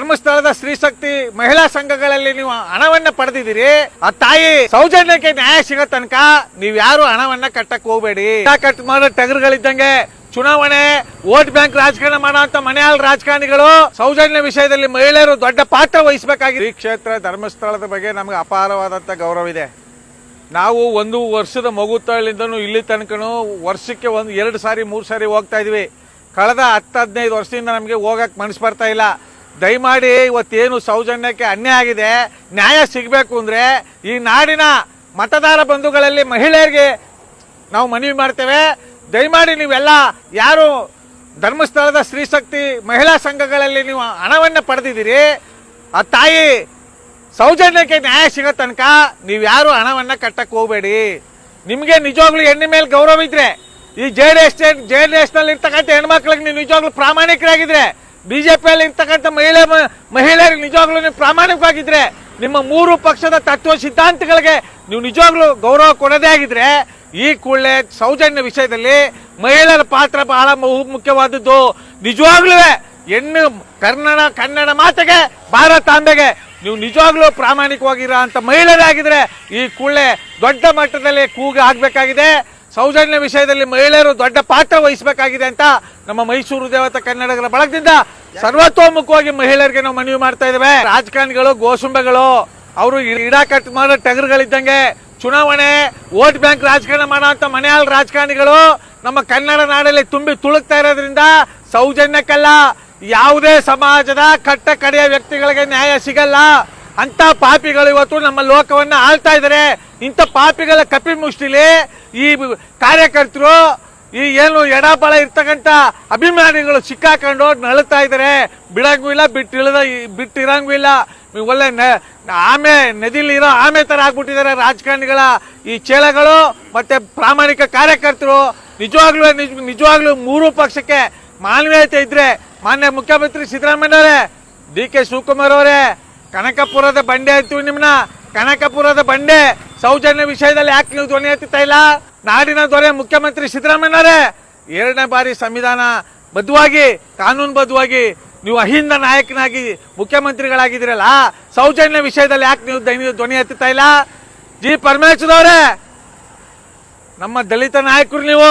ಧರ್ಮಸ್ಥಳದ ಸ್ತ್ರೀಶಕ್ತಿ ಮಹಿಳಾ ಸಂಘಗಳಲ್ಲಿ ನೀವು ಹಣವನ್ನ ಪಡೆದಿದ್ದೀರಿ. ಆ ತಾಯಿ ಸೌಜನ್ಯಕ್ಕೆ ನ್ಯಾಯ ಸಿಗೋ ತನಕ ನೀವ್ ಯಾರು ಹಣವನ್ನ ಕಟ್ಟಕ್ ಹೋಗ್ಬೇಡಿ. ಕಟ್ ಮಾಡೋ ಟಗರುಗಳಿದ್ದಂಗೆ ಚುನಾವಣೆ, ವೋಟ್ ಬ್ಯಾಂಕ್ ರಾಜಕಾರಣ ಮಾಡುವಂತ ಮನೆಯಾಳ ರಾಜಕಾರಣಿಗಳು ಸೌಜನ್ಯ ವಿಷಯದಲ್ಲಿ ಮಹಿಳೆಯರು ದೊಡ್ಡ ಪಾತ್ರ ವಹಿಸಬೇಕಾಗಿದೆ. ಈ ಕ್ಷೇತ್ರ ಧರ್ಮಸ್ಥಳದ ಬಗ್ಗೆ ನಮ್ಗೆ ಅಪಾರವಾದಂತ ಗೌರವ ಇದೆ. ನಾವು ಒಂದು ವರ್ಷದ ಮಗು ತಳಿಂದನೂ ಇಲ್ಲಿ ತನಕನೂ ವರ್ಷಕ್ಕೆ ಒಂದು ಎರಡು ಸಾರಿ, ಮೂರು ಸಾರಿ ಹೋಗ್ತಾ ಇದೀವಿ. ಕಳೆದ ಹತ್ತು, ಹದಿನೈದು ವರ್ಷದಿಂದ ನಮಗೆ ಹೋಗಕ್ಕೆ ಮನಸ್ಸು ಬರ್ತಾ ಇಲ್ಲ. ದಯಮಾಡಿ ಇವತ್ತೇನು ಸೌಜನ್ಯಕ್ಕೆ ಅನ್ಯಾಯ ಆಗಿದೆ, ನ್ಯಾಯ ಸಿಗಬೇಕು ಅಂದರೆ ಈ ನಾಡಿನ ಮತದಾರ ಬಂಧುಗಳಲ್ಲಿ ಮಹಿಳೆಯರಿಗೆ ನಾವು ಮನವಿ ಮಾಡ್ತೇವೆ. ದಯಮಾಡಿ ನೀವೆಲ್ಲ ಯಾರು ಧರ್ಮಸ್ಥಳದ ಸ್ತ್ರೀಶಕ್ತಿ ಮಹಿಳಾ ಸಂಘಗಳಲ್ಲಿ ನೀವು ಹಣವನ್ನು ಪಡೆದಿದ್ದೀರಿ, ಆ ತಾಯಿ ಸೌಜನ್ಯಕ್ಕೆ ನ್ಯಾಯ ಸಿಗೋ ತನಕ ನೀವು ಯಾರು ಹಣವನ್ನು ಕಟ್ಟಕ್ಕೆ ಹೋಗ್ಬೇಡಿ. ನಿಮಗೆ ನಿಜವಾಗ್ಲೂ ಹೆಣ್ಣು ಮೇಲೆ ಗೌರವ ಇದ್ರೆ, ಈ J D S J D ಎಸ್ನಲ್ಲಿ ಇರ್ತಕ್ಕಂಥ ಹೆಣ್ಮಕ್ಳಿಗೆ ನೀವು ನಿಜವಾಗ್ಲೂ ಪ್ರಾಮಾಣಿಕರಾಗಿದ್ರೆ ಬಿಜೆಪಿಯಲ್ಲಿ ಇರ್ತಕ್ಕಂಥ ಮಹಿಳೆ ಮಹಿಳೆಯರು ನಿಜವಾಗ್ಲೂ ನೀವು ಪ್ರಾಮಾಣಿಕವಾಗಿದ್ರೆ ನಿಮ್ಮ ಮೂರು ಪಕ್ಷದ ತತ್ವ ಸಿದ್ಧಾಂತಗಳಿಗೆ ನೀವು ನಿಜವಾಗ್ಲೂ ಗೌರವ ಕೊಡದೇ ಆಗಿದ್ರೆ ಈ ಕೂಡಲೇ ಸೌಜನ್ಯ ವಿಷಯದಲ್ಲಿ ಮಹಿಳೆಯರ ಪಾತ್ರ ಬಹಳ ಬಹು ಮುಖ್ಯವಾದದ್ದು. ನಿಜವಾಗ್ಲೂ ಹೆಣ್ಣು ಕನ್ನಡ ಕನ್ನಡ ಮಾತೆಗೆ ಭಾರತಾಂಬೆಗೆ ನೀವು ನಿಜವಾಗ್ಲೂ ಪ್ರಾಮಾಣಿಕವಾಗಿರೋ ಅಂತ ಮಹಿಳೆಯರಾಗಿದ್ರೆ ಈ ಕೂಡಲೇ ದೊಡ್ಡ ಮಟ್ಟದಲ್ಲಿ ಕೂಗು ಆಗ್ಬೇಕಾಗಿದೆ. ಸೌಜನ್ಯ ವಿಷಯದಲ್ಲಿ ಮಹಿಳೆಯರು ದೊಡ್ಡ ಪಾತ್ರ ವಹಿಸಬೇಕಾಗಿದೆ ಅಂತ ನಮ್ಮ ಮೈಸೂರು ದೇವತಾ ಕನ್ನಡಗಳ ಬಳಗದಿಂದ ಸರ್ವತೋಮುಖವಾಗಿ ಮಹಿಳೆಯರಿಗೆ ನಾವು ಮನವಿ ಮಾಡ್ತಾ ಇದ್ದೇವೆ. ರಾಜಕಾರಣಿಗಳು, ಗೋಸುಂಬೆಗಳು, ಅವರು ಇಡಾಕಟ್ ಮಾಡೋ ಟಗರುಗಳಿದ್ದಂಗೆ ಚುನಾವಣೆ, ವೋಟ್ ಬ್ಯಾಂಕ್ ರಾಜಕಾರಣ ಮಾಡೋ ಅಂತ ಮನೆಯಾಳ ರಾಜಕಾರಣಿಗಳು ನಮ್ಮ ಕನ್ನಡ ನಾಡಲ್ಲಿ ತುಂಬಿ ತುಳುಕ್ತಾ ಇರೋದ್ರಿಂದ ಸೌಜನ್ಯಕ್ಕಲ್ಲ ಯಾವುದೇ ಸಮಾಜದ ಕಟ್ಟ ಕಡೆಯ ವ್ಯಕ್ತಿಗಳಿಗೆ ನ್ಯಾಯ ಸಿಗಲ್ಲ. ಅಂತ ಪಾಪಿಗಳು ಇವತ್ತು ನಮ್ಮ ಲೋಕವನ್ನ ಆಳ್ತಾ ಇದ್ದಾರೆ. ಇಂಥ ಪಾಪಿಗಳ ಕಪಿ ಮುಷ್ಟಿಲಿ ಈ ಕಾರ್ಯಕರ್ತರು ಈ ಏನು ಎಡಬಳ ಇರ್ತಕ್ಕಂಥ ಅಭಿಮಾನಿಗಳು ಸಿಕ್ಕಾಕೊಂಡು ನಳುತ್ತಾ ಇದ್ದಾರೆ ಬಿಡಂಗೂ ಇಲ್ಲ ಬಿಟ್ಟಿಳದ ಬಿಟ್ಟಿರಂಗೂ ಇಲ್ಲ. ಒಳ್ಳೆ ಆಮೆ ನದಿಲಿ ಇರೋ ಆಮೆ ಥರ ಆಗ್ಬಿಟ್ಟಿದ್ದಾರೆ ರಾಜಕಾರಣಿಗಳ ಈ ಚೇಳಗಳು ಮತ್ತೆ ಪ್ರಾಮಾಣಿಕ ಕಾರ್ಯಕರ್ತರು. ನಿಜವಾಗ್ಲೂ, ನಿಜ- ನಿಜವಾಗ್ಲೂ ಮೂರು ಪಕ್ಷಕ್ಕೆ ಮಾನವೀಯತೆ ಇದ್ರೆ ಮಾನ್ಯ ಮುಖ್ಯಮಂತ್ರಿ ಸಿದ್ದರಾಮಯ್ಯವರೇ ಡಿ ಕೆ ಶಿವಕುಮಾರ್ ಅವರೇ, ಕನಕಪುರದ ಬಂಡೆ ಅಂತೀವಿ ನಿಮ್ಮನ್ನ ಕನಕಪುರದ ಬಂಡೆ ಸೌಜನ್ಯ ವಿಷಯದಲ್ಲಿ ಯಾಕೆ ನೀವು ಧ್ವನಿ ಎತ್ತುತ್ತಾ ಇಲ್ಲ? ನಾಡಿನ ದೊರೆ ಮುಖ್ಯಮಂತ್ರಿ ಸಿದ್ದರಾಮಯ್ಯನವರೇ, ಎರಡನೇ ಬಾರಿ ಸಂವಿಧಾನ ಬದ್ಧವಾಗಿ, ಕಾನೂನು ಬದ್ಧವಾಗಿ ನೀವು ಅಹಿಂದ ನಾಯಕನಾಗಿ ಮುಖ್ಯಮಂತ್ರಿಗಳಾಗಿದ್ದೀರಲ್ಲ, ಸೌಜನ್ಯ ವಿಷಯದಲ್ಲಿ ಯಾಕೆ ನೀವು ದೈನಿಕ ಧ್ವನಿ ಎತ್ತುತ್ತಾ ಇಲ್ಲ? ಜಿ. ಪರಮೇಶ್ವರ್ ಅವರೇ, ನಮ್ಮ ದಲಿತ ನಾಯಕರು ನೀವು,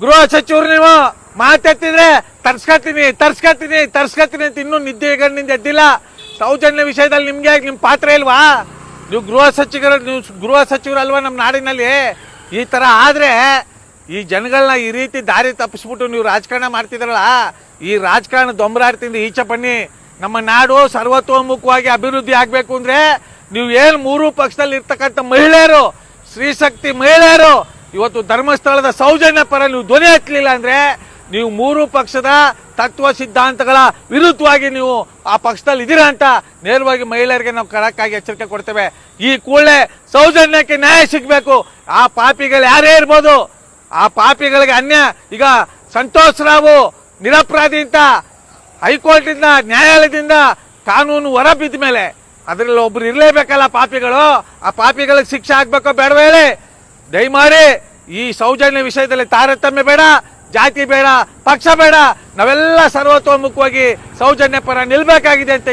ಗೃಹ ಸಚಿವರು ನೀವು, ಮಾತೆತ್ತಿದ್ರೆ ತರ್ಸ್ಕತ್ತೀನಿ ತರ್ಸ್ಕತ್ತೀನಿ ತರ್ಸ್ಕತ್ತೀನಿ ಅಂತ ಇನ್ನೂ ನಿದ್ದೆಗಣ್ಣಿಂದ ಎದ್ದಿಲ್ಲ. ಸೌಜನ್ಯ ವಿಷಯದಲ್ಲಿ ನಿಮ್ಗೆ ನಿಮ್ಮ ಪಾತ್ರ ಇಲ್ವಾ? ನೀವು ಗೃಹ ಸಚಿವರು ನೀವು ಗೃಹ ಸಚಿವರು ಅಲ್ವಾ ನಮ್ಮ ನಾಡಿನಲ್ಲಿ? ಈ ತರ ಆದ್ರೆ ಈ ಜನಗಳನ್ನ ಈ ರೀತಿ ದಾರಿ ತಪ್ಪಿಸ್ಬಿಟ್ಟು ನೀವು ರಾಜಕಾರಣ ಮಾಡ್ತಿದ್ರಲ್ಲ, ಈ ರಾಜಕಾರಣ ದೊಂಬರಾಡ್ತಿಂದ ಈಚೆ ಬನ್ನಿ. ನಮ್ಮ ನಾಡು ಸರ್ವತೋಮುಖವಾಗಿ ಅಭಿವೃದ್ಧಿ ಆಗಬೇಕು ಅಂದ್ರೆ ನೀವು ಏನು ಮೂರು ಪಕ್ಷದಲ್ಲಿ ಇರ್ತಕ್ಕಂಥ ಮಹಿಳೆಯರು ಸ್ತ್ರೀಶಕ್ತಿ ಮಹಿಳೆಯರು, ಇವತ್ತು ಧರ್ಮಸ್ಥಳದ ಸೌಜನ್ಯ ಪರ ನೀವು ಧ್ವನಿ ಹತ್ತಲಿಲ್ಲ ಅಂದ್ರೆ ನೀವು ಮೂರು ಪಕ್ಷದ ತತ್ವ ಸಿದ್ಧಾಂತಗಳ ವಿರುದ್ಧವಾಗಿ ನೀವು ಆ ಪಕ್ಷದಲ್ಲಿ ಇದ್ದೀರಾ ಅಂತ ನೇರವಾಗಿ ಮಹಿಳೆಯರಿಗೆ ನಾವು ಖಡಕ್ಕಾಗಿ ಎಚ್ಚರಿಕೆ ಕೊಡ್ತೇವೆ. ಈ ಕೂಡಲೇ ಸೌಜನ್ಯಕ್ಕೆ ನ್ಯಾಯ ಸಿಗಬೇಕು. ಆ ಪಾಪಿಗಳು ಯಾರೇ ಇರ್ಬೋದು, ಆ ಪಾಪಿಗಳಿಗೆ ಅನ್ಯ, ಈಗ ಸಂತೋಷ್ ರಾವು ನಿರಪರಾಧಿ ಅಂತ ಹೈಕೋರ್ಟಿಂದ, ನ್ಯಾಯಾಲಯದಿಂದ ಕಾನೂನು ಹೊರ ಬಿದ್ದ ಮೇಲೆ ಅದರಲ್ಲಿ ಒಬ್ರು ಇರಲೇಬೇಕಲ್ಲ ಪಾಪಿಗಳು, ಆ ಪಾಪಿಗಳಿಗೆ ಶಿಕ್ಷೆ ಆಗ್ಬೇಕೋ ಬೇಡವೇ ಹೇಳಿ? ದಯಮಾಡಿ ಈ ಸೌಜನ್ಯ ವಿಷಯದಲ್ಲಿ ತಾರತಮ್ಯ ಬೇಡ. ಜಾತಿ ಬೇಡ ಪಕ್ಷ ಬೇಡ ನಾವೆಲ್ಲ ಸರ್ವತೋಮುಖವಾಗಿ ಸೌಜನ್ಯ ಪರ ನಿಲ್ಬೇಕಾಗಿದೆ ಅಂತ